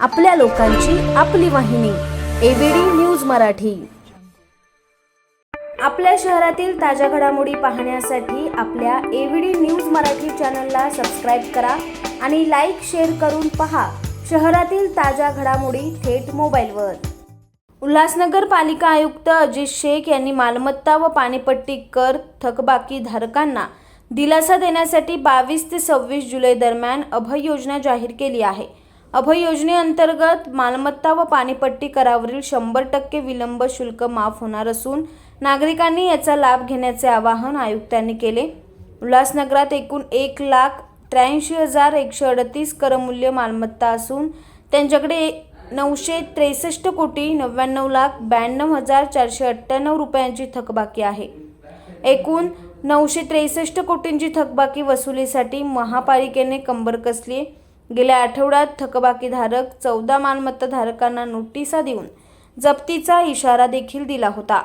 आपल्या लोकांची आपली वाहिनी एबीडी न्यूज मराठी. आपल्या शहरातील ताज्या घडामोडी पाहण्यासाठी आपल्या एबीडी न्यूज मराठी चॅनलला सबस्क्राईब करा आणि लाईक शेअर करून पहा शहरातील ताज्या घडामोडी थेट मोबाईलवर. उल्हासनगर पालिका आयुक्त अजित शेख यांनी मालमत्ता व पाणीपट्टी कर थकबाकी धारकांना दिलासा देण्यासाठी बावीस ते सव्वीस जुलै दरम्यान अभय योजना जाहीर केली आहे. अभय योजनेअंतर्गत मालमत्ता व पाणीपट्टी करावरील शंभर टक्के विलंब शुल्क माफ होणार असून नागरिकांनी याचा लाभ घेण्याचे आवाहन आयुक्तांनी केले. उल्हासनगरात एकूण एक लाख त्र्याऐंशी हजार एकशे अडतीस करमूल्य मालमत्ता असून त्यांच्याकडे नऊशे त्रेसष्ट कोटी नव्याण्णव लाख ब्याण्णव हजार चारशे अठ्ठ्याण्णव रुपयांची थकबाकी आहे. एकूण नऊशे त्रेसष्ट कोटींची थकबाकी वसुलीसाठी महापालिकेने कंबर कसली गेल्या आठवड्यात थकबाकीधारक चौदा मालमत्ताधारकांना नोटिसा देऊन जप्तीचा इशारा देखील दिला होता.